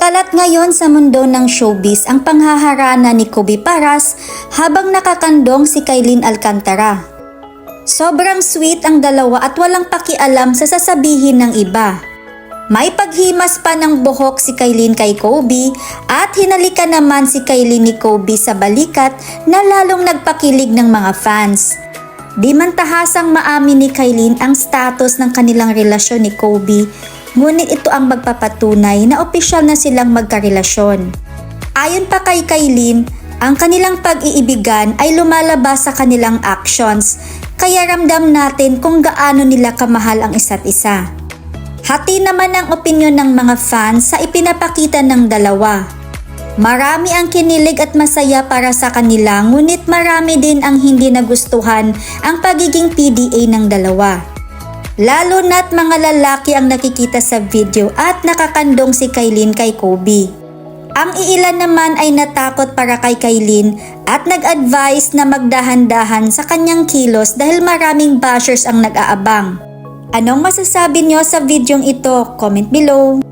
Kalat ngayon sa mundo ng showbiz ang panghaharana ni Kobe Paras habang nakakandong si Kailin Alcantara. Sobrang sweet ang dalawa at walang pakialam sa sasabihin ng iba. May paghimas pa ng buhok si Kailin kay Kobe at hinalika naman si Kailin ni Kobe sa balikat na lalong nagpakilig ng mga fans. Di man tahasang maamin ni Kailin ang status ng kanilang relasyon ni Kobe, ngunit ito ang magpapatunay na opisyal na silang magkarelasyon. Ayon pa kay Kailin, ang kanilang pag-iibigan ay lumalabas sa kanilang actions, kaya ramdam natin kung gaano nila kamahal ang isa't isa. Hati naman ang opinyon ng mga fans sa ipinapakita ng dalawa. Marami ang kinilig at masaya para sa kanila ngunit marami din ang hindi nagustuhan ang pagiging PDA ng dalawa. Lalo na't mga lalaki ang nakikita sa video at nakakandong si Kailin kay Kobe. Ang iilan naman ay natakot para kay Kailin at nag-advise na magdahan-dahan sa kanyang kilos dahil maraming bashers ang nag-aabang. Anong masasabi nyo sa videong ito? Comment below.